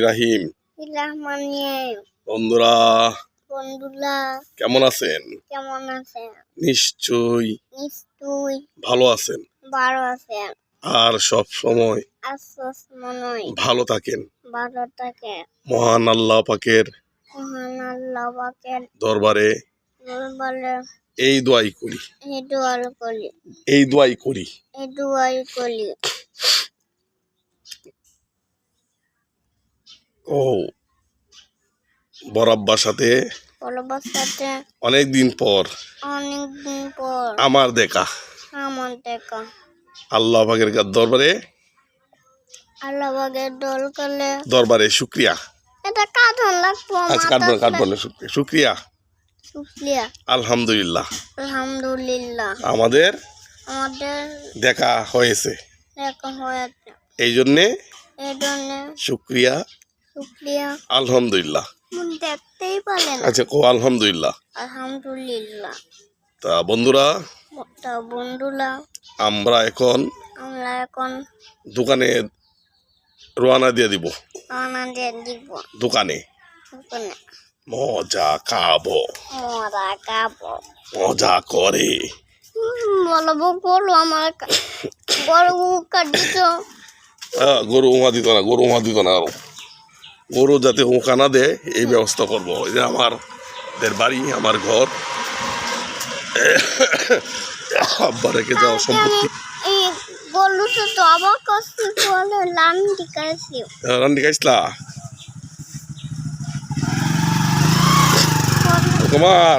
রাহিম বন্ধুরা বন্ধুরা কেমন আছেন? কেমন আছেন? নিশ্চয়ই। নিশ্চয়ই। ভালো আছেন? ভালো আছেন। আর সব সময় ভালো থাকেন। ভালো মহান আল্লাহ পাকের মহান আল্লাহ পাকের দরবারে এই দোয়াই করি। এই দোয়াল করি। এই দোয়াই করি। এই দোয়াই করি। ও বরাব্বার সাথে? বলবার সাথে। অনেক দিন পর। অনেক দিন পর। আমার দেখা। আমার দেখা। আল্লাহ পাকের দরবারে? আল্লাহ পাকের দোল করলে দরবারে শুক্রিয়া। এটা লাগবো আচ্ছা কাটবো না কাটবো না শুক্রিয়া। শুক্রিয়া। শুক্রিয়া। আলহামদুলিল্লাহ। আলহামদুলিল্লাহ। আমাদের আমাদের দেখা হয়েছে। দেখা হয়েছে। এই জন্যে শুক্রিয়া। আলহামদুলিল্লাহ। আচ্ছা কো আলহামদুলিল্লাহ। আলহামদুলিল্লাহ। তা বন্ধুরা তা বন্ধুরা আমরা এখন আমরা এখন দোকানে রোয়ানা দিয়ে দিব। রান্না দিয়ে দিব। দোকানে। মজা খাব। খাব। মজা করে। বলব বলো আমার কা- বড় গরু উমা দিত না গরু উমা দিত না আরও। গরু যাতে উঁকা না দেয় এই ব্যবস্থা করব। এই যে আমার বাড়ি আমার ঘর। আব্বা রেখে যাওয়া সম্পত্তি। তো খাইছিলা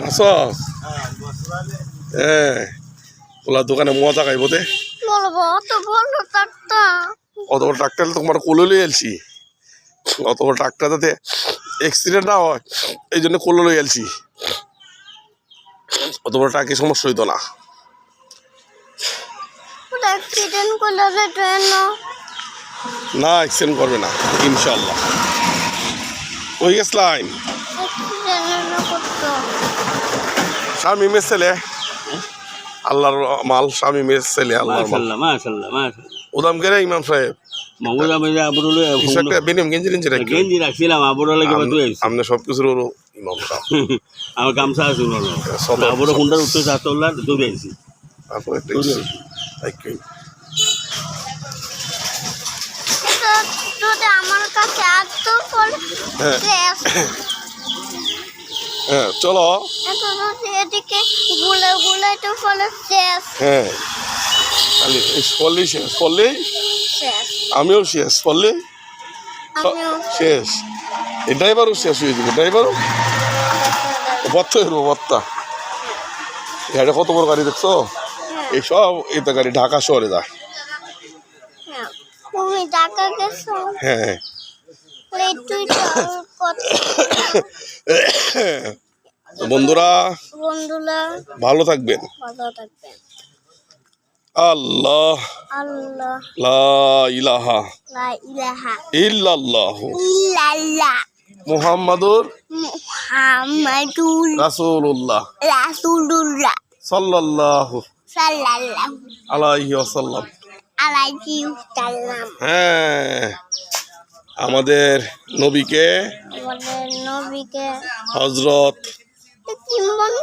হাস হ্যাঁ ওলা দোকানে মজা খাইব দে বলব অত বড় ট্রাক্টর তোমার কোলে লই এলছি অত বড় ট্রাক্টর যাতে অ্যাক্সিডেন্ট না হয় এই জন্য কোলে লই এলছি অত বড় ট্রাকে সমস্যা হইতো না। না। অ্যাক্সিডেন্ট করবে না ইনশাল্লাহ ওই গেছ লাইন? মেয়ে ছেলে? আল্লাহর মাল স্বামী মেয়ে ছেলে আল্লাহর মাল। মাশাল্লাহ মাশাল্লাহ উদাম কেরে ইমাম সাহেব আপনি সব কিছুর ইমাম সাহেব আমার গামছা আছে না সদর। আবরু কুন্ডার উত্তর এত ফল হ্যাঁ। হ্যাঁ চলো। এদিকে গুলে গুলে তো ফলে শেষ হ্যাঁ। পড়লেই শেষ পড়লেই আমিও শেষ আমিও। শেষ। এই ড্রাইভারও শেষ হয়ে যাবে ড্রাইভারও? বত্তা হইব বত্তা। গাড়িটা কত বড় গাড়ি দেখছ? এই সব এটা গাড়ি ঢাকা শহরে যায়। হ্যাঁ। হ্যাঁ। বন্ধুরা বন্ধুরা। ভালো থাকবেন। ভালো থাকবেন। আল্লাহ। ইলাহা। ইল্লাল্লাহ। মুহাম্মাদুর মুহাম্মাদুর রাসূলুল্লাহ। রাসূলুল্লাহ। সাল্লাল্লাহু। সাল্লাল্লাহু। আলাইহি ওয়াসাল্লাম। আলাইহি ওয়াসাল্লাম। হ্যাঁ। আমাদের নবীকে আমাদের নবীকে মন